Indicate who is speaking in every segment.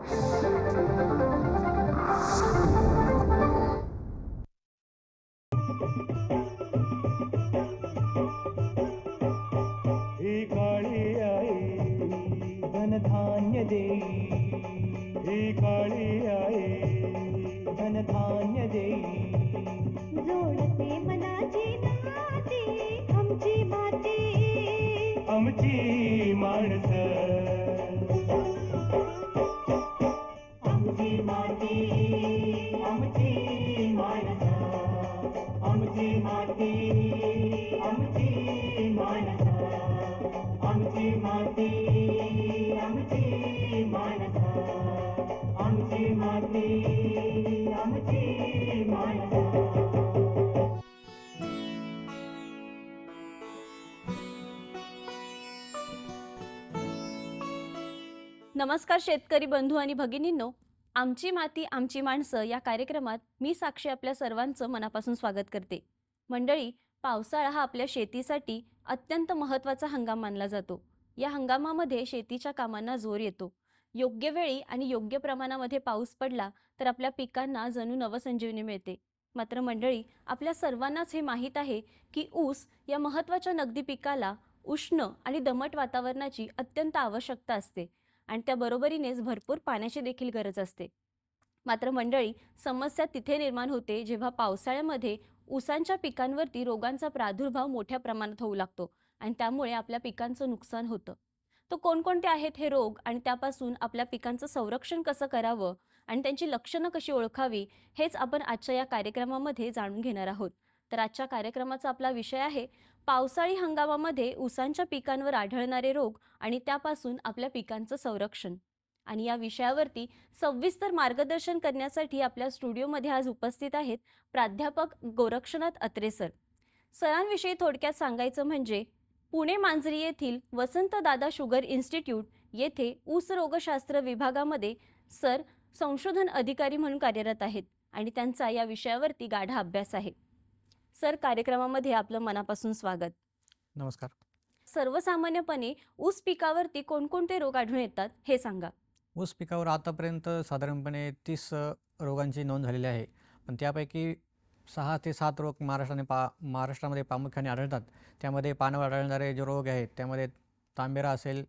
Speaker 1: Thank you.
Speaker 2: नमस्कार शेतकरी बंधू आणि भगिनींनो. आमची माती आमची माणसं या कार्यक्रमात मी साक्षी आपल्या सर्वांचं मनापासून स्वागत करते. मंडळी पावसाळा हा आपल्या शेतीसाठी अत्यंत महत्त्वाचा हंगाम मानला जातो. या हंगामामध्ये शेतीच्या कामांना जोर येतो. योग्य वेळी आणि योग्य प्रमाणामध्ये पाऊस पडला तर आपल्या पिकांना जणू नवसंजीवनी मिळते. मात्र मंडळी आपल्या सर्वांनाच हे माहीत आहे की ऊस या महत्त्वाच्या नगदी पिकाला उष्ण आणि दमट वातावरणाची अत्यंत आवश्यकता असते. आणि त्या बरोबरीनेच भरपूर पाण्याची देखील गरज असते. मात्र मंडळी समस्या तिथे निर्माण होते जेव्हा पावसाळ्यामध्ये ऊसांच्या पिकांवरती रोगांचा प्रादुर्भाव मोठ्या प्रमाणात होऊ लागतो आणि त्यामुळे आपल्या पिकांचं नुकसान होतं. तो कोणकोणते आहेत हे रोग आणि त्यापासून आपल्या पिकांचं संरक्षण कसं करावं आणि त्यांची लक्षणं कशी ओळखावी हेच आपण आजच्या या कार्यक्रमामध्ये जाणून घेणार आहोत. तर आजच्या कार्यक्रमाचा आपला विषय आहे पावसाळी हंगामामध्ये ऊसांच्या पिकांवर आढळणारे रोग आणि त्यापासून आपल्या पिकांचं संरक्षण. आणि या विषयावरती सविस्तर मार्गदर्शन करण्यासाठी आपल्या स्टुडिओमध्ये आज उपस्थित आहेत प्राध्यापक गोरक्षनाथ अत्रे सर. सरांविषयी थोडक्यात सांगायचं म्हणजे पुणे मांजरी येथील वसंतदादा शुगर इन्स्टिट्यूट येथे ऊस रोगशास्त्र विभागामध्ये सर संशोधन अधिकारी म्हणून कार्यरत आहेत आणि त्यांचा या विषयावरती गाढा अभ्यास आहे. सर कार्यक्रमामध्ये आपलं मनापासून स्वागत.
Speaker 3: नमस्कार.
Speaker 2: सर्वसामान्यपणे ऊस पिकावरती कोणकोणते रोग आढळून येतात हे सांगा.
Speaker 3: ऊस पिकावर आतापर्यंत साधारणपणे तीस रोगांची नोंद झालेली आहे. पण त्यापैकी सहा ते सात रोग महाराष्ट्राने पा महाराष्ट्रामध्ये प्रामुख्याने आढळतात. त्यामध्ये पानावर आढळणारे जे रोग आहेत त्यामध्ये तांबेरा असेल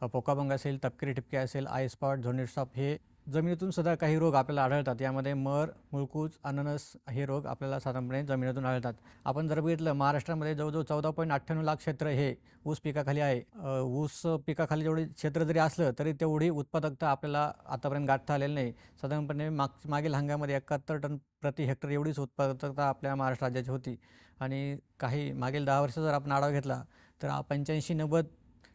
Speaker 3: अ, पोकाबंग असेल तपकिरी ठिपके असेल आय स्पॉट झोनिस्टॉप हे जमिनीतून सुद्धा काही रोग आपल्याला आढळतात. यामध्ये मर मुळकूज अननस हे रोग आपल्याला साधारणपणे जमिनीतून आढळतात. आपण जर बघितलं महाराष्ट्रामध्ये जवळजवळ चौदा पॉईंट अठ्ठ्याण्णव लाख क्षेत्र हे ऊस पिकाखाली आहे. ऊस पिकाखाली जेवढे क्षेत्र जरी असलं तरी तेवढी उत्पादकता आपल्याला आतापर्यंत गाठता आलेली नाही. साधारणपणे माग मागील हंगामध्ये एकाहत्तर टन प्रति हेक्टर एवढीच उत्पादकता आपल्या महाराष्ट्र राज्याची होती. आणि काही मागील दहा वर्ष जर आपण आढावा घेतला तर पंच्याऐंशी नव्वद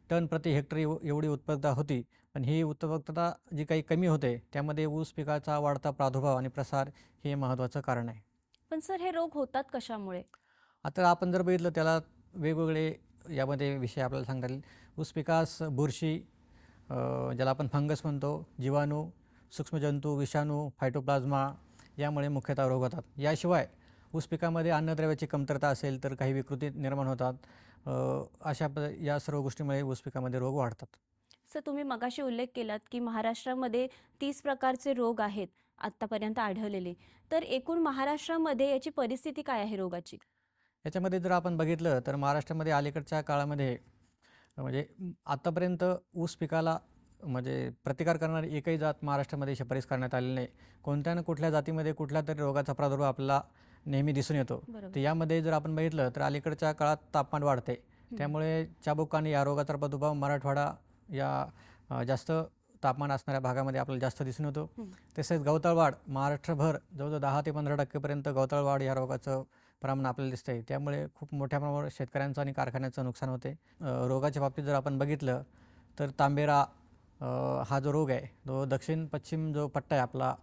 Speaker 3: टन प्रति हेक्टर एव एवढी उत्पादकता होती. पण ही उत्पादकता जी काही कमी होते त्यामध्ये ऊस पिकाचा वाढता प्रादुर्भाव आणि प्रसार हे महत्त्वाचं कारण आहे.
Speaker 2: पण सर हे रोग होतात कशामुळे?
Speaker 3: आता आपण जर बघितलं त्याला वेगवेगळे यामध्ये विषय आपल्याला सांगता येईल. ऊस पिकास बुरशी ज्याला आपण फंगस म्हणतो जीवाणू सूक्ष्मजंतू विषाणू फायटोप्लाझ्मा यामुळे मुख्यतः रोग होतात. याशिवाय ऊस पिकामध्ये अन्नद्रव्याची कमतरता असेल तर काही विकृती निर्माण होतात. अशा या सर्व गोष्टीमुळे ऊस पिकामध्ये रोग वाढतात.
Speaker 2: सर तुम्ही मगाशी उल्लेख केलात की महाराष्ट्रामध्ये तीस प्रकारचे रोग आहेत आत्तापर्यंत आढळलेले. तर एकूण महाराष्ट्रामध्ये याची परिस्थिती काय आहे रोगाची?
Speaker 3: याच्यामध्ये जर आपण बघितलं तर महाराष्ट्रामध्ये अलीकडच्या काळामध्ये म्हणजे आत्तापर्यंत ऊस पिकाला म्हणजे प्रतिकार करणारी एकही जात महाराष्ट्रामध्ये शिफारस करण्यात आलेली नाही. कोणत्या ना कुठल्या जातीमध्ये कुठल्या तरी रोगाचा प्रादुर्भाव आपल्याला नेहमी दिसून येतो. तर यामध्ये जर आपण बघितलं तर अलीकडच्या काळात तापमान वाढते. त्यामुळे चाबुक आणि या रोगाचा प्रादुर्भाव मराठवाडा या जास्त तापमान असणाऱ्या भागामध्ये आपल्याला जास्त दिसून येतो. तसेच गवताळवाढ महाराष्ट्रभर जवळजवळ दहा ते पंधरा टक्केपर्यंत गवताळवाढ या रोगाचं प्रमाण आपल्याला दिसतं आहे त्यामुळे खूप मोठ्या प्रमाणावर शेतकऱ्यांचं आणि कारखान्याचं नुकसान होते. रोगाच्या बाबतीत जर आपण बघितलं तर तांबेरा हा जो रोग आहे तो दक्षिण पश्चिम जो पट्टा आहे आपला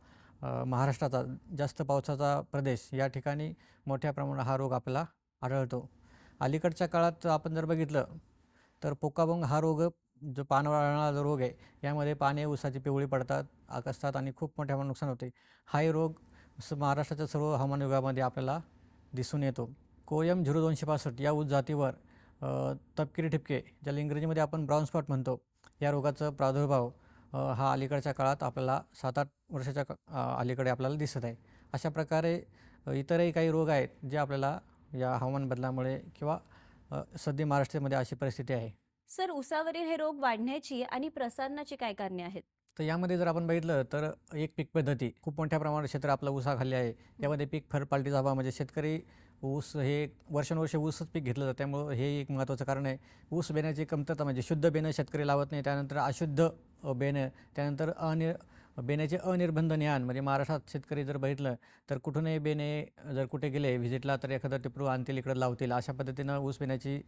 Speaker 3: महाराष्ट्राचा जास्त पावसाचा प्रदेश या ठिकाणी मोठ्या प्रमाणात हा रोग आपल्याला आढळतो. अलीकडच्या काळात आपण जर बघितलं तर पोकाबोंग हा रोग जो पानवळणारा जो रोग आहे यामध्ये पाने ऊसाची पिवळी पडतात आकसतात आणि खूप मोठ्या प्रमाणात नुकसान होते. हाही रोग स- महाराष्ट्राच्या सर्व हवामान विभागामध्ये आपल्याला दिसून येतो. कोयम झिरो दोनशे पासष्ट या ऊस जातीवर तपकिरी ठिपके ज्याला इंग्रजीमध्ये आपण ब्राऊन स्पॉट म्हणतो या रोगाचा प्रादुर्भाव हा अलीकडच्या काळात आपल्याला सात आठ वर्षाच्या अलीकडे आपल्याला दिसत आहे. अशा प्रकारे इतरही काही रोग आहेत जे आपल्याला या हवामान बदलामुळे किंवा सध्या महाराष्ट्रामध्ये अशी परिस्थिती आहे.
Speaker 2: सर उसावरील हे रोग वाढण्याची आणि प्रसारणाची काय कारणे आहेत?
Speaker 3: तर यामध्ये जर आपण बघितलं तर एक पीक पद्धती. खूप मोठ्या प्रमाणात क्षेत्र आपलं ऊसाखाली आहे. यामध्ये पीक फरपालटीचा अभाव म्हणजे शेतकरी ऊस हे वर्षानुवर्षे ऊसच पीक घेतलं जातं. त्यामुळं हे एक महत्त्वाचं कारण आहे. ऊस बेण्याची कमतरता म्हणजे शुद्ध बेणं शेतकरी लावत नाही. त्यानंतर अशुद्ध बेणं त्यानंतर अनि बेण्याचे अनिर्बंध ज्ञान म्हणजे महाराष्ट्रात शेतकरी जर बघितलं तर कुठूनही बेणे जर कुठे गेले व्हिजिटला तर एखादं टिपरू आणतील इकडं लावतील अशा पद्धतीनं ऊस बेण्याची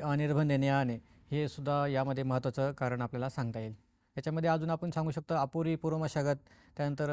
Speaker 3: अनिर्बंध ज्ञान हे सुद्धा यामध्ये महत्त्वाचं कारण आपल्याला सांगता येईल. याच्यामध्ये अजून आपण सांगू शकतो अपुरी पूर्वमशागत त्यानंतर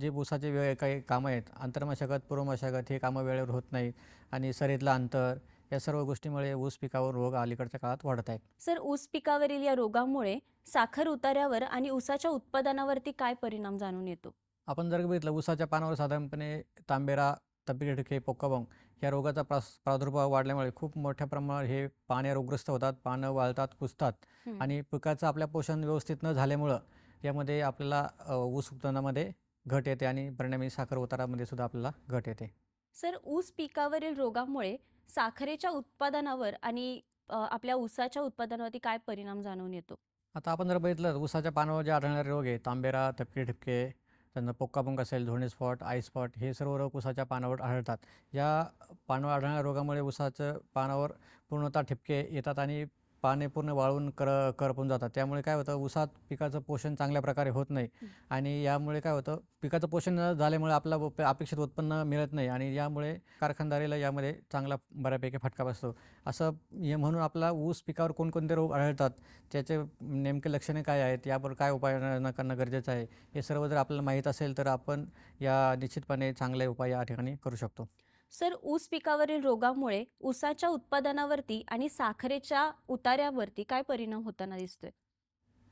Speaker 3: जे ऊसाचे वेळ काही कामं आहेत आंतरमशागत पूर्वमशागत हे कामं वेळेवर होत नाहीत. आणि सरीतलं अंतर या सर्व गोष्टीमुळे ऊस पिकावर रोग अलीकडच्या काळात वाढत आहेत.
Speaker 2: सर ऊस पिकावरील या रोगामुळे साखर उतार्यावर आणि ऊसाच्या उत्पादनावरती काय परिणाम जाणून येतो?
Speaker 3: आपण जर बघितलं ऊसाच्या पानावर साधारणपणे तांबेरा तपिकेटके पोक्काबॉंग या रोगाचा प्रादुर्भाव वाढल्यामुळे खूप मोठ्या प्रमाणावर हे पाण्या रोगग्रस्त होतात पानं वाळतात
Speaker 2: हम्म.
Speaker 3: आणि पिकाचं आपल्या पोषण व्यवस्थित न झाल्यामुळं यामध्ये आपल्याला ऊस उत्पन्नामध्ये घट येते आणि परिणामी साखर उतारामध्ये सुद्धा आपल्याला घट येते.
Speaker 2: सर ऊस पिकावरील रोगामुळे साखरेच्या उत्पादनावर आणि आपल्या ऊसाच्या उत्पादनावरती काय परिणाम जाणून येतो?
Speaker 3: आता आपण जर बघितलं ऊसाच्या पानावर जे आढळणारे रोग आहे तांबेरा ठिपके ठिपके त्यांना पोक्कापंक असेल धोणे स्पॉट आय स्पॉट हे सर्व रोग ऊसाच्या पानावर आढळतात. या पानावर आढळणाऱ्या रोगामुळे उसाचं पानावर पूर्णतः ठिपके येतात आणि पाने पूर्ण वाळून कर करपून जातात. त्यामुळे काय होतं ऊसात पिकाचं पोषण चांगल्या प्रकारे होत नाही. आणि यामुळे काय होतं पिकाचं पोषण न झाल्यामुळे उप- अपेक्षित उत्पन्न मिळत नाही. आणि यामुळे कारखानदारीला यामध्ये चांगला बऱ्यापैकी फटका बसतो. असं हे म्हणून आपला ऊस पिकावर कोणकोणते रोग आढळतात त्याचे नेमके लक्षणे काय आहेत यावर काय उपाययोजना करणं गरजेचं आहे हे सर्व जर आपल्याला माहीत असेल तर आपण या निश्चितपणे चांगले उपाय या ठिकाणी करू शकतो.
Speaker 2: सर ऊस पिकावरील रोगामुळे ऊसाच्या उत्पादनावरती आणि साखरेच्या उतार्यावरती काय परिणाम होताना दिसतोय?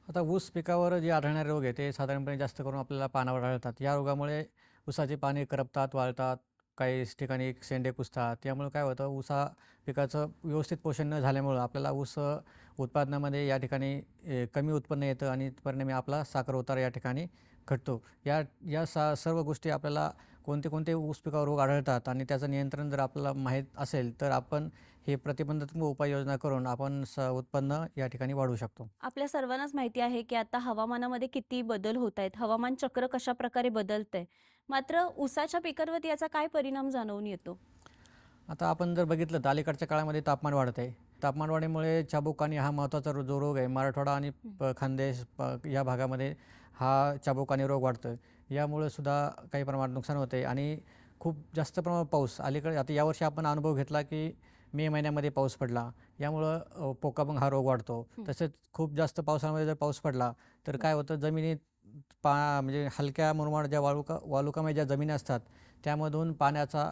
Speaker 3: आता ऊस पिकावर जे आढळणारे रोग आहे ते साधारणपणे जास्त करून आपल्याला पानावर आढळतात. या रोगामुळे ऊसाची पाने करपतात वाळतात काही ठिकाणी शेंडे कुजतात त्यामुळे काय होतं ऊसा पिकाचं व्यवस्थित पोषण न झाल्यामुळं आपल्याला ऊस उत्पादनामध्ये या ठिकाणी कमी उत्पन्न येतं आणि परिणामी आपला साखर उतार या ठिकाणी घटतो. या या सा सर्व गोष्टी आपल्याला कोणते कोणते ऊस पिकावर रोग आढळतात आणि त्याचं नियंत्रण जर आपल्याला माहीत असेल तर आपण हे प्रतिबंधात्मक उपाययोजना करून आपण स उत्पन्न या ठिकाणी वाढवू शकतो.
Speaker 2: आपल्या सर्वांनाच माहिती आहे की आता हवामानामध्ये किती बदल होत आहेत हवामान चक्र कशा प्रकारे बदलतंय. मात्र ऊसाच्या पिकांवरती याचा काय परिणाम जाणवून येतो?
Speaker 3: आता आपण जर बघितलं तर अलीकडच्या काळामध्ये तापमान वाढत आहे. तापमान वाढीमुळे चाबूक आणि हा महत्त्वाचा जो रोग आहे मराठवाडा आणि खानदेश या भागामध्ये हा चाबूक आणि रोग वाढतो यामुळे सुद्धा काही प्रमाणात नुकसान होते आणि खूप जास्त प्रमाणात पाऊस. अलीकडे आता यावर्षी आपण अनुभव घेतला की मे महिन्यामध्ये पाऊस पडला. यामुळं अ, पोकाबंग हा रोग वाढतो. तसेच खूप जास्त पावसामध्ये जर पाऊस पडला तर काय होतं? जमिनीत पा म्हणजे हलक्या मुरमाड ज्या वाळुका वालुकामय ज्या जमिनी असतात त्यामधून पाण्याचा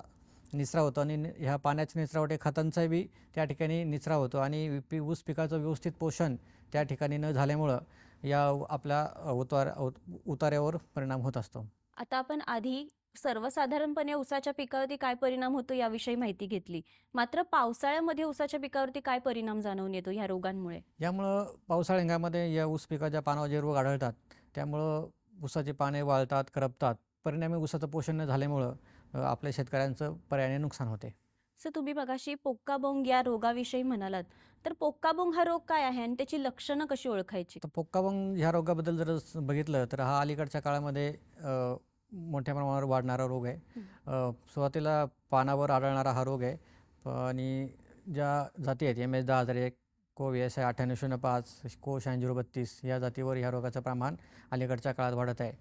Speaker 3: निचरा होतो. आणि ह्या पाण्याच्या निचरावटे खतांचा बी त्या ठिकाणी निचरा होतो. आणि पी ऊस पिकाचं व्यवस्थित पोषण त्या ठिकाणी न झाल्यामुळं या आपल्या उतार उत- उतार्यावर परिणाम होत असतो.
Speaker 2: आता आपण आधी सर्वसाधारणपणे ऊसाच्या पिकावरती काय परिणाम होतो याविषयी माहिती घेतली. मात्र पावसाळ्यामध्ये ऊसाच्या पिकावरती काय परिणाम जाणवून येतो या रोगांमुळे?
Speaker 3: यामुळं पावसाळी हंगामामध्ये या ऊस पिकाच्या पानावर जे रोग आढळतात त्यामुळं ऊसाची पाने वाळतात करपतात. परिणामी ऊसाचं पोषण न झाल्यामुळं आपल्या शेतकऱ्यांचं पर्यायाने नुकसान होते.
Speaker 2: सर तुम्ही मगाशी पोक्काबोंग या रोगाविषयी म्हणालात. तर पोक्काबोंग हा रोग काय आहे आणि त्याची लक्षणं कशी ओळखायची?
Speaker 3: तर पोक्काबंग ह्या रोगाबद्दल जर स- बघितलं तर हा अलीकडच्या काळामध्ये अ, मोठ्या प्रमाणावर वाढणारा रोग आहे. अ, सुरुवातीला पानावर आढळणारा हा रोग आहे. प- आणि ज्या जाती आहेत एम एस दहा हजार एक को व्ही एस आय अठ्ठ्याण्णव शून्य पाच को शहाऐंशी झिरो बत्तीस या जातीवर ह्या रोगाचं प्रमाण अलीकडच्या काळात वाढत आहे.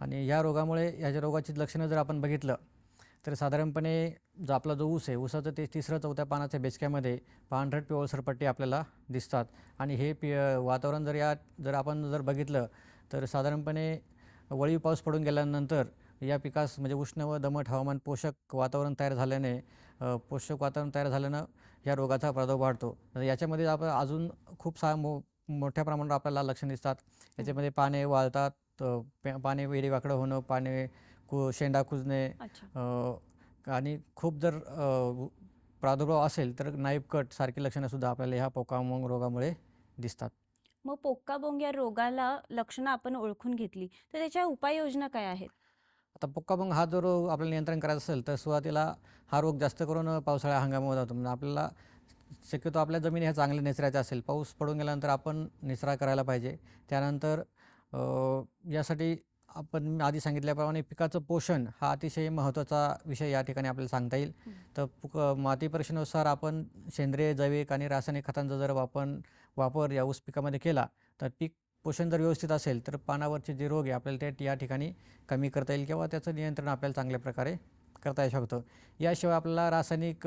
Speaker 3: आणि या रोगामुळे ह्याच्या रोगाची लक्षणं जर आपण बघितलं तर साधारणपणे जो आपला जो ऊस आहे ऊसाचं ते तिसरं चौथ्या पानाच्या बेचक्यामध्ये पांढरट पिवळसर पट्टी आपल्याला दिसतात. आणि हे पि वातावरण जर या जर आपण जर बघितलं तर साधारणपणे वळीव पाऊस पडून गेल्यानंतर या पिकास म्हणजे उष्ण व दमट हवामान पोषक वातावरण तयार झाल्याने पोषक वातावरण तयार झाल्यानं या रोगाचा प्रादुर्भाव वाढतो. याच्यामध्ये आपण अजून खूप सा मो मोठ्या प्रमाणावर आपल्याला लक्षण दिसतात. याच्यामध्ये पाने वाळतात अ, पे- पाने वेडीवाकडं होणं पाने कु शेंडा कुजणे आणि खूप जर प्रादुर्भाव असेल तर नाईप कट सारखी लक्षणंसुद्धा आपल्याला ह्या पोकामोंग रोगामुळे दिसतात.
Speaker 2: मग पोक्काबोंग या रोगाला लक्षणं आपण ओळखून घेतली. तर त्याच्या उपाययोजना काय आहेत?
Speaker 3: आता पोक्काबंग हा जो रोग आपल्याला नियंत्रण करायचा असेल तर सुरुवातीला हा रोग जास्त करून पावसाळ्या हंगामामध्ये होतो म्हणजे आपल्याला शक्यतो आपल्या जमिनी ह्या चांगल्या निचऱ्याच्या असेल. पाऊस पडून गेल्यानंतर आपण निचरा करायला पाहिजे. त्यानंतर यासाठी आपण आधी सांगितल्याप्रमाणे पिकाचं पोषण हा अतिशय महत्त्वाचा विषय या ठिकाणी आपल्याला सांगता येईल. तर पुक माती परीक्षेनुसार आपण सेंद्रिय जैविक आणि रासायनिक खतांचा जर वापर वापर या ऊस पिकामध्ये केला तर पीक पोषण जर व्यवस्थित असेल तर पानावरचे जे रोग आहे आपल्याला ते या ठिकाणी कमी करता येईल किंवा त्याचं नियंत्रण आपल्याला चांगल्या प्रकारे करता येऊ शकतं याशिवाय आपल्याला रासायनिक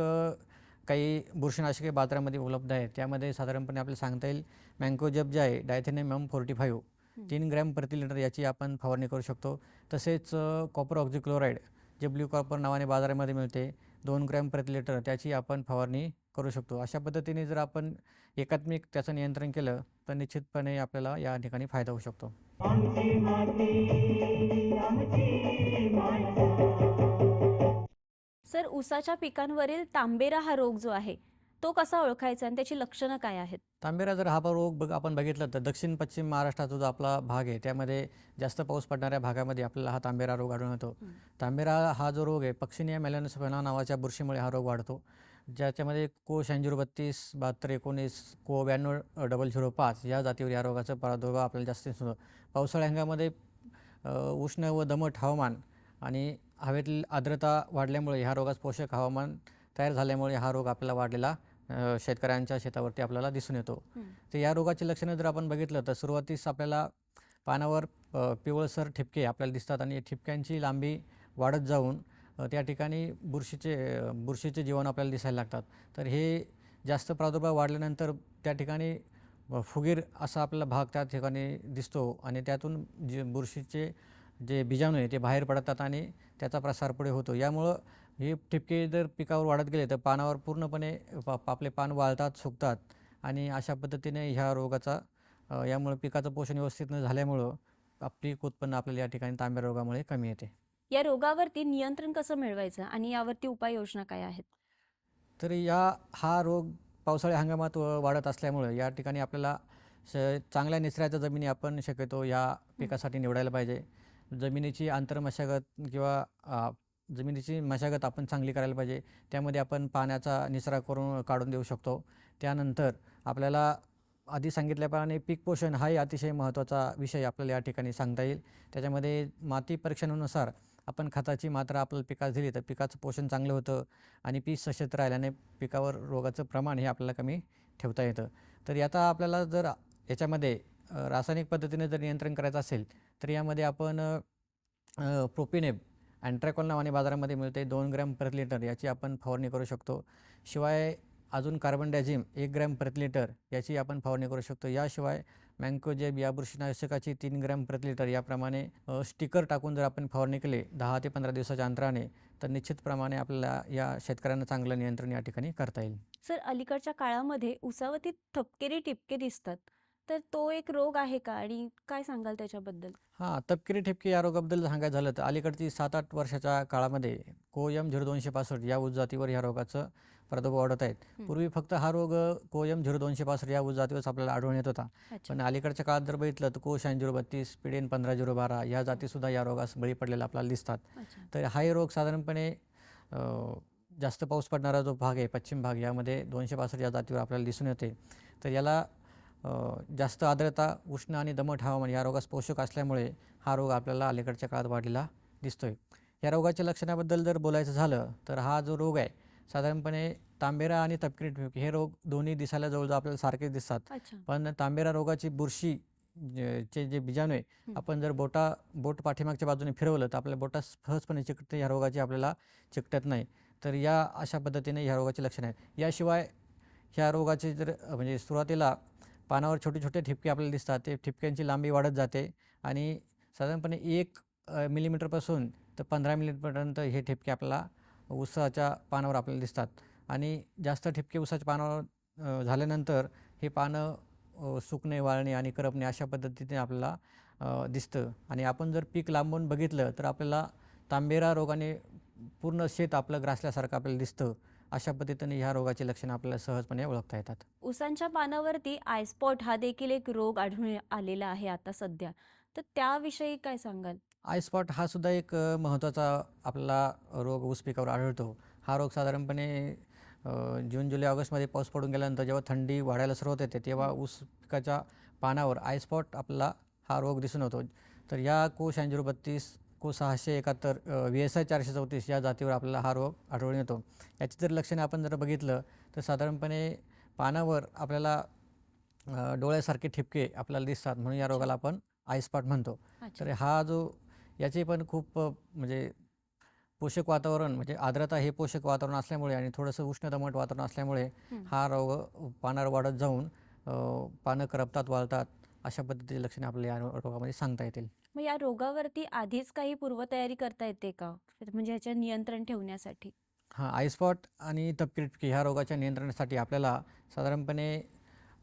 Speaker 3: काही बुरशीनाशके बाजारामध्ये उपलब्ध आहेत त्यामध्ये साधारणपणे आपल्याला सांगता येईल मँकोजब जे आहे डायथेनियम फोर्टी फाईव्ह. तीन ग्रॅम प्रति लिटर याची आपण फवारणी करू शकतो. तसेच कॉपर ऑक्झिक्लोराईड जे ब्ल्यू कॉपर नावाने बाजारामध्ये मिळते दोन ग्रॅम प्रति लिटर त्याची आपण फवारणी करू शकतो. अशा पद्धतीने जर आपण एकात्मिक त्याचं नियंत्रण केलं तर निश्चितपणे आपल्याला या ठिकाणी फायदा होऊ शकतो.
Speaker 2: सर ऊसाच्या पिकांवरील तांबेरा हा रोग जो आहे तो कसा ओळखायचा आणि त्याची लक्षणं काय आहेत?
Speaker 3: तांबेरा जर हा रोग बघ आपण बघितलं तर दक्षिण पश्चिम महाराष्ट्राचा जो आपला भाग आहे त्यामध्ये जास्त पाऊस पडणाऱ्या भागामध्ये आपल्याला हा तांबेरा रोग आढळून येतो. तांबेरा हा जो रोग आहे पक्षिनिया मेलॅनोसफेना नावाच्या बुरशीमुळे हा रोग वाढतो. ज्याच्यामध्ये को शहाऐंशी बत्तीस बहात्तर एकोणीस को ब्याण्णव डबल झिरो पाच या जातीवर या रोगाचा प्रादुर्भाव आपल्याला जास्त दिसून येतो. पावसाळ्या हंगामामध्ये अ, उष्ण व दमट हवामान आणि हवेतील आर्द्रता वाढल्यामुळे ह्या रोगास पोषक हवामान तयार झाल्यामुळे हा रोग आपल्याला वाढलेला शेतकऱ्यांच्या शेतावरती आपल्याला दिसून येतो. तर या रोगाची लक्षणं जर आपण बघितलं तर सुरुवातीस आपल्याला पानावर पिवळसर ठिपके आपल्याला दिसतात आणि ठिपक्यांची लांबी वाढत जाऊन त्या ठिकाणी बुरशीचे बुरशीचे जीवन आपल्याला दिसायला लागतात. तर हे जास्त प्रादुर्भाव वाढल्यानंतर त्या ठिकाणी फुगीर असा आपला भाग त्या ठिकाणी दिसतो आणि त्यातून जे बुरशीचे जे बीजाणू आहे ते बाहेर पडतात आणि त्याचा प्रसार पुढे होतो. यामुळं हे ठिपके जर पिकावर वाढत गेले तर पानावर पूर्णपणे पा आपले पान वाळतात सुकतात आणि अशा पद्धतीने ह्या रोगाचा यामुळे पिकाचं पोषण व्यवस्थित न झाल्यामुळं पीक उत्पन्न आपल्याला या ठिकाणी तांब्या रोगामुळे कमी येते.
Speaker 2: या रोगावरती नियंत्रण कसं मिळवायचं आणि यावरती उपाययोजना काय आहेत?
Speaker 3: तर या हा रोग पावसाळी हंगामात वाढत असल्यामुळं या ठिकाणी आपल्याला श चांगल्या निचऱ्याच्या जमिनी आपण शक्यतो या पिकासाठी निवडायला पाहिजे. जमिनीची आंतरमशागत किंवा जमिनीची मशागत आपण चांगली करायला पाहिजे. त्यामध्ये आपण पाण्याचा निचरा करून काढून देऊ शकतो. त्यानंतर आपल्याला आधी सांगितल्याप्रमाणे पीक पोषण हाही अतिशय महत्त्वाचा विषय आपल्याला या ठिकाणी सांगता येईल. त्याच्यामध्ये माती परीक्षणानुसार आपण खताची मात्रा आपल्याला पिकास दिली तर पिकाचं पोषण चांगलं होतं आणि पीक सशक्त राहिल्याने पिकावर रोगाचं प्रमाण हे आपल्याला कमी ठेवता येतं. तर याचा आपल्याला जर याच्यामध्ये रासायनिक पद्धतीने जर नियंत्रण करायचं असेल तर यामध्ये आपण प्रोपिनेब अँट्रॅकॉल नावाने बाजारामध्ये मिळते दोन ग्रॅम प्रति लिटर याची आपण फवारणी करू शकतो. शिवाय अजून कार्बन डायझिम एक ग्रॅम प्रति लिटर याची आपण फवारणी करू शकतो. याशिवाय मँकोजेब या बुरशीनाशकाची तीन ग्रॅम प्रति लिटर याप्रमाणे स्टिकर टाकून जर आपण फवारणी केली दहा ते पंधरा दिवसाच्या अंतराने तर निश्चितप्रमाणे आपल्याला या शेतकऱ्यांना चांगलं नियंत्रण या ठिकाणी करता येईल.
Speaker 2: सर अलीकडच्या काळामध्ये उसावती थपकेरी टिपके दिसतात. तर तो एक रोग आहे का? आणि काय सांगाल त्याच्याबद्दल?
Speaker 3: हां तपकिरी ठिपके या रोगाबद्दल सांगायचं झालं तर अलीकडची सात आठ वर्षाच्या काळामध्ये कोयम झिरो दोनशे पासष्ट या जातीवर ह्या रोगाचं प्रादुर्भाव वाढत आहेत.
Speaker 2: हं.
Speaker 3: पूर्वी फक्त हा रोग कोयम झिरो दोनशे पासष्ट या जातीवरच आपल्याला आढळून येत होता. पण अलीकडच्या काळात जर बघितलं तर को शहाऐंशी झिरो बत्तीस पिडेन पंधरा झिरो बारा या जातीसुद्धा या रोगास बळी पडलेला आपल्याला दिसतात. तर हाही रोग साधारणपणे जास्त पाऊस पडणारा जो भाग आहे पश्चिम भाग यामध्ये दोनशे पासष्ट या जातीवर आपल्याला दिसून येते. तर याला जास्त आर्द्रता उष्ण आणि दमट हवामान या रोगास पोषक असल्यामुळे हा रोग आपल्याला अलीकडच्या काळात वाढलेला दिसतोय. या रोगाच्या लक्षणाबद्दल जर बोलायचं झालं तर हा जो रोग आहे साधारणपणे तांबेरा आणि तपकिरी ठिपके हे रोग दोन्ही दिसायला जवळजवळ आपल्याला सारखेच दिसतात. पण तांबेरा रोगाची बुरशी जे चे जे बीजाणू आहे. आपण जर बोटा बोट पाठीमागच्या बाजूने फिरवलं तर आपल्या बोटास सहजपणे चिकटते ह्या रोगाची आपल्याला चिकटत नाही. तर या अशा पद्धतीने ह्या रोगाची लक्षणं आहेत. याशिवाय ह्या रोगाचे जर म्हणजे सुरुवातीला पानावर छोटे छोटे ठिपके आपल्याला दिसतात. ते ठिपक्यांची लांबी वाढत जाते आणि साधारणपणे एक मिलीमीटरपासून तर पंधरा मिलीमीटरपर्यंत हे ठिपके आपल्याला उसाच्या पानावर आपल्याला दिसतात. आणि जास्त ठिपके उसाच्या पानावर झाल्यानंतर हे पानं सुकणे वाळणे आणि करपणे अशा पद्धतीने आपल्याला दिसतं. आणि आपण जर पीक लांबून बघितलं तर आपल्याला तांबेरा रोगाने पूर्ण शेत आपलं ग्रासल्यासारखं आपल्याला दिसतं. अशा पद्धतीने ह्या रोगाची लक्षणं आपल्याला सहजपणे ओळखता येतात.
Speaker 2: ऊसांच्या पानावरती आयस्पॉट हा देखील एक रोग आढळून आलेला आहे आता सध्या. तर त्याविषयी काय सांगाल?
Speaker 3: आय स्पॉट हा सुद्धा एक महत्त्वाचा आपला रोग ऊस पिकावर आढळतो. हा रोग साधारणपणे जून जुलै ऑगस्टमध्ये पाऊस पडून गेल्यानंतर जेव्हा थंडी वाढायला सुरुवात येते तेव्हा ऊस पिकाच्या पानावर आय स्पॉट आपला हा रोग दिसून येतो. तर या को शहाऐंशी बत्तीस को सहाशे एकाहत्तर व्ही एस आय चारशे चौतीस या जातीवर आपल्याला हा रोग आढळून येतो. याची जर लक्षणे आपण जर बघितलं तर साधारणपणे पानावर आपल्याला डोळ्यासारखे ठिपके आपल्याला दिसतात म्हणून या रोगाला आपण आय स्पॉट म्हणतो. तर हा जो याचे पण खूप म्हणजे पोषक वातावरण म्हणजे आर्द्रता हे पोषक वातावरण असल्यामुळे आणि थोडंसं उष्ण दमट वातावरण असल्यामुळे
Speaker 2: हं.
Speaker 3: रोग पानावर वाढत जाऊन पानं करपतात वाळतात. अशा पद्धतीचे लक्षणे आपल्याला या रोगामध्ये सांगता येतील.
Speaker 2: मग या रोगावरती आधीच काही पूर्वतयारी करता येते का? म्हणजे ह्याच्या नियंत्रण ठेवण्यासाठी.
Speaker 3: हां आयस्पॉट आणि तपकिरी ह्या रोगाच्या नियंत्रणासाठी आपल्याला साधारणपणे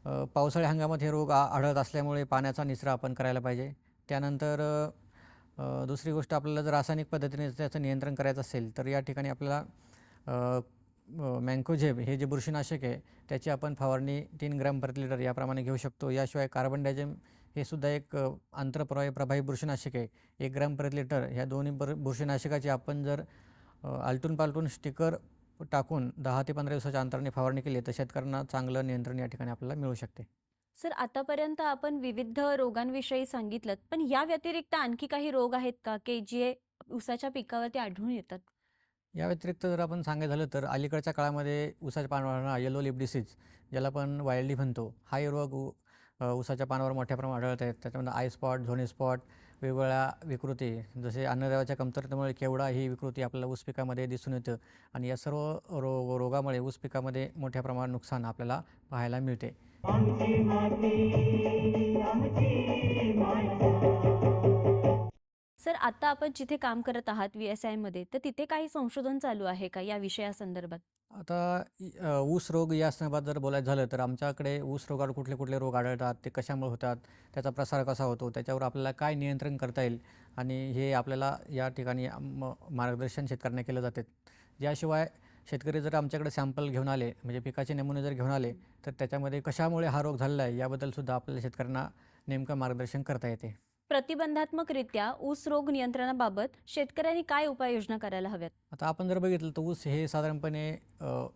Speaker 3: अ, पावसाळी हंगामात हे रोग आढळत असल्यामुळे पाण्याचा निचरा आपण करायला पाहिजे. त्यानंतर दुसरी गोष्ट आपल्याला जर रासायनिक पद्धतीने त्याचं नियंत्रण करायचं असेल तर या ठिकाणी आपल्याला मँकोझेब हे जे बुरशीनाशक आहे त्याची आपण फवारणी तीन ग्रॅम प्रति लिटर याप्रमाणे घेऊ शकतो. याशिवाय कार्बन डायझेम हे सुद्धा एक आंतरप्रवाही प्रभावी बुरशीनाशक आहे. एक ग्रॅम प्रति लिटर ह्या दोन्ही बुर बुरशीनाशकाची आपण जर आलटून पालटून स्टिकर टाकून दहा ते पंधरा दिवसाच्या अंतराने फवारणी केली तर शेतकऱ्यांना चांगलं नियंत्रण या ठिकाणी आपल्याला मिळू शकते.
Speaker 2: सर आतापर्यंत आपण विविध रोगांविषयी सांगितलं पण या व्यतिरिक्त आणखी काही रोग आहेत का की जे ऊसाच्या पिकावरती आढळून येतात?
Speaker 3: या व्यतिरिक्त जर आपण सांगायचं झालं तर अलीकडच्या काळामध्ये ऊसाच्या पानावर येलो लिप डिसीज ज्याला आपण वायल्डी म्हणतो हा रोग ऊ ऊसाच्या पानावर मोठ्या प्रमाणात आढळत आहेत. त्याच्यामध्ये आय स्पॉट झोनी स्पॉट वेगवेगळ्या विकृती जसे अन्नद्रव्याच्या कमतरतेमुळे केवडा ही विकृती आपल्याला ऊस पिकामध्ये दिसून येतं आणि या सर्व रो रोगामुळे ऊस पिकामध्ये मोठ्या प्रमाणात नुकसान आपल्याला पाहायला मिळते.
Speaker 2: सर आता आपण जिथे काम करत आहात व्ही एस आयमध्ये तर तिथे काही संशोधन चालू आहे का या विषयासंदर्भात?
Speaker 3: आता ऊस रोग या संदर्भात जर बोलायचं झालं तर आमच्याकडे ऊस रोगावर कुठले कुठले रोग आढळतात ते कशामुळे होतात त्याचा प्रसार कसा होतो त्याच्यावर आपल्याला काय नियंत्रण करता येईल आणि हे आपल्याला या ठिकाणी म- मार्गदर्शन शेतकऱ्यांना केलं जाते. याशिवाय शेतकरी जर आमच्याकडे सॅम्पल घेऊन आले म्हणजे पिकाचे नमुने जर घेऊन आले तर त्याच्यामध्ये कशामुळे हा रोग झालेला आहे याबद्दलसुद्धा आपल्याला शेतकऱ्यांना नेमकं मार्गदर्शन करता येते.
Speaker 2: प्रतिबंधात्मकरित्या ऊस रोग नियंत्रणाबाबत शेतकऱ्यांनी काय उपाययोजना करायला हव्यात?
Speaker 3: आता आपण जर बघितलं तर ऊस हे साधारणपणे अ,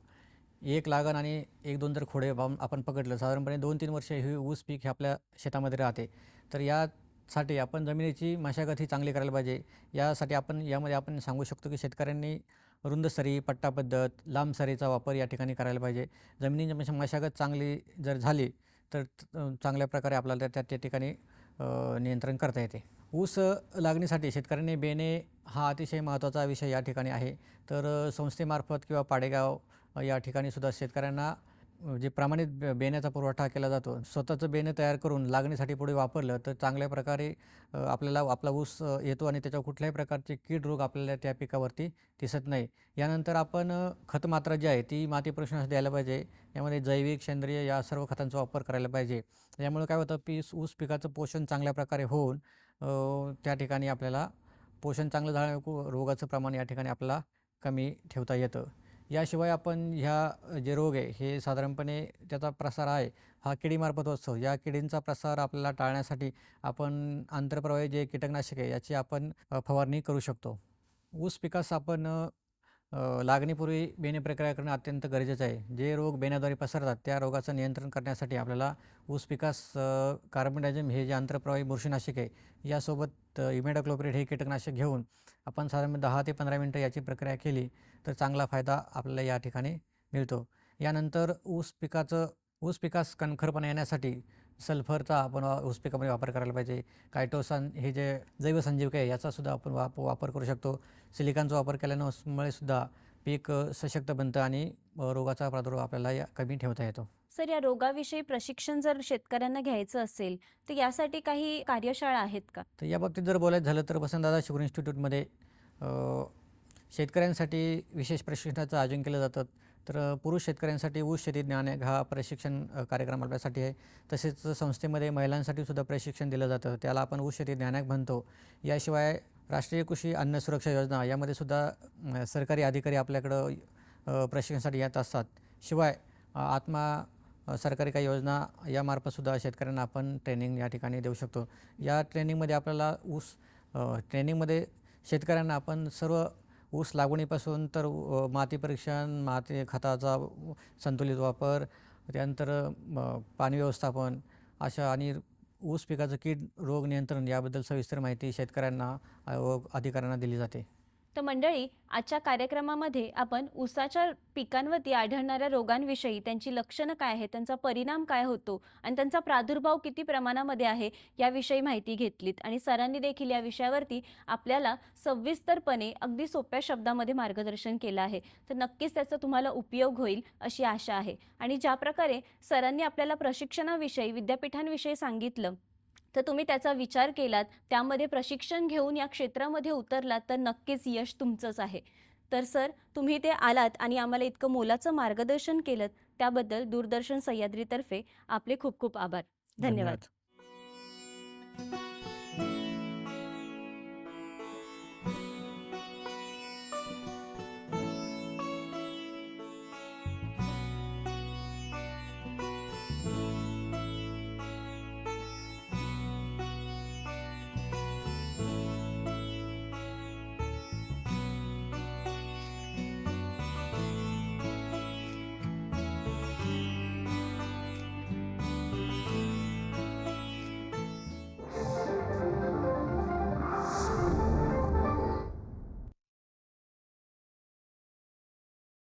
Speaker 3: एक लागण आणि एक दोन जर खोडे बाम- आपण पकडलं साधारणपणे दोन तीन वर्ष हे ऊस पीक हे आपल्या शेतामध्ये राहते. तर यासाठी आपण जमिनीची मशागत ही चांगली करायला पाहिजे. यासाठी आपण यामध्ये आपण सांगू शकतो की शेतकऱ्यांनी रुंद सरी पट्टा पद्धत लांब सरीचा वापर या ठिकाणी करायला पाहिजे. जमिनीची मशागत चांगली जर झाली तर अ, चांगल्या प्रकारे आपल्याला त्या त्या ठिकाणी नियंत्रण करता येते. ऊस लागणीसाठी शेतकऱ्यांनी बेणे हा अतिशय महत्त्वाचा विषय या ठिकाणी आहे. तर संस्थेमार्फत किंवा पाडेगाव या ठिकाणी सुद्धा शेतकऱ्यांना जे प्रमाणित बेण्याचा पुरवठा केला जातो स्वतःचं बेणं तयार करून लागणीसाठी पुढे वापरलं तर चांगल्या प्रकारे आपल्याला आपला ऊस येतो आणि त्याच्यावर कुठल्याही प्रकारचे कीड रोग आपल्याला त्या पिकावरती दिसत नाही. यानंतर आपण अ, खत मात्रा जी आहे ती माती प्रश्नास द्यायला पाहिजे. यामध्ये जैविक सेंद्रिय या सर्व खतांचा वापर करायला पाहिजे. यामुळे काय होतं पीस ऊस पिकाचं पोषण चांगल्या प्रकारे होऊन त्या ठिकाणी आपल्याला पोषण चांगलं झालं रोगाचं प्रमाण या ठिकाणी आपल्याला कमी ठेवता येतं. याशिवाय आपण ह्या जे रोग आहे हे साधारणपणे त्याचा प्रसार आहे हा किडीमार्फत असतो. या किडींचा प्रसार आपल्याला टाळण्यासाठी आपण आंतरप्रवाही जे कीटकनाशक आहे याची आपण फवारणी करू शकतो. ऊस पिकास आपण लागणीपूर्वी बेणे प्रक्रिया करणं अत्यंत गरजेचं आहे. जे रोग बेण्याद्वारे पसरतात त्या रोगाचं नियंत्रण करण्यासाठी आपल्याला ऊस पिकास कार्बन डायझम हे जे आंतरप्रवाही बुरशीनाशक आहे यासोबत इमेडाक्लोप्रिड हे कीटकनाशक घेऊन आपण साधारण दहा ते पंधरा मिनटं याची प्रक्रिया केली तर चांगला फायदा आपल्याला या ठिकाणी मिळतो. यानंतर ऊस पिकाचं ऊस पिकास कणखरपणा येण्यासाठी सल्फरचा आपण वा- ऊस पिकामध्ये वापर करायला पाहिजे. कायटोसान हे जे जैवसंजीवक आहे याचासुद्धा आपण वाप वापर करू शकतो. सिलिकॉनचा वापर केल्यामुळे सुद्धा पीक सशक्त बनतं आणि रोगाचा प्रादुर्भाव आपल्याला या कमी ठेवता येतो.
Speaker 2: सर या रोगाविषयी प्रशिक्षण जर शेतकऱ्यांना घ्यायचं असेल तर यासाठी काही कार्यशाळा आहेत का?
Speaker 3: तर या बाबतीत जर बोलायचं झालं तर वसंतदादा शुगर इन्स्टिट्यूटमध्ये शेतकऱ्यांसाठी विशेष प्रशिक्षणाचं आयोजन केलं जातं. तर पुरुष शेतकऱ्यांसाठी ऊस शेती ज्ञान एक हा प्रशिक्षण कार्यक्रम आपल्यासाठी आहे. तसेच संस्थेमध्ये महिलांसाठी सुद्धा प्रशिक्षण दिलं जातं. त्याला आपण ऊस शेती ज्ञानक म्हणतो. याशिवाय राष्ट्रीय कृषी अन्न सुरक्षा योजना यामध्ये सुद्धा सरकारी अधिकारी आपल्याकडं प्रशिक्षणासाठी येत असतात. शिवाय आत्मा सरकारी काही योजना यामार्फतसुद्धा शेतकऱ्यांना आपण ट्रेनिंग या ठिकाणी देऊ शकतो. या ट्रेनिंगमध्ये आपल्याला ऊस ट्रेनिंगमध्ये शेतकऱ्यांना आपण सर्व ऊस लागवणीपासून तर माती परीक्षण माती खताचा संतुलित वापर त्यानंतर पाणी व्यवस्थापन अशा आणि ऊस पिकाचं कीड रोग नियंत्रण याबद्दल सविस्तर माहिती शेतकऱ्यांना व अधिकाऱ्यांना दिली जाते.
Speaker 2: तर मंडळी आजच्या कार्यक्रमामध्ये आपण ऊसाच्या पिकांवरती आढळणाऱ्या रोगांविषयी त्यांची लक्षणं काय आहेत त्यांचा परिणाम काय होतो आणि त्यांचा प्रादुर्भाव किती प्रमाणामध्ये आहे याविषयी माहिती घेतलीत. आणि सरांनी देखील या विषयावरती आपल्याला सविस्तरपणे अगदी सोप्या शब्दामध्ये मार्गदर्शन केलं आहे. तर नक्कीच त्याचा तुम्हाला उपयोग होईल अशी आशा आहे. आणि ज्या प्रकारे सरांनी आपल्याला प्रशिक्षणाविषयी विद्यापीठांविषयी सांगितलं तर तुम्ही त्याचा विचार केलात त्यामध्ये प्रशिक्षण घेऊन या क्षेत्रामध्ये उतरलात तर नक्कीच यश तुमचंच आहे. तर सर तुम्ही ते आलात आणि आम्हाला इतकं मोलाचं मार्गदर्शन केलं त्याबद्दल दूरदर्शन सह्याद्रीतर्फे आपले खूप खूप आभार. धन्यवाद.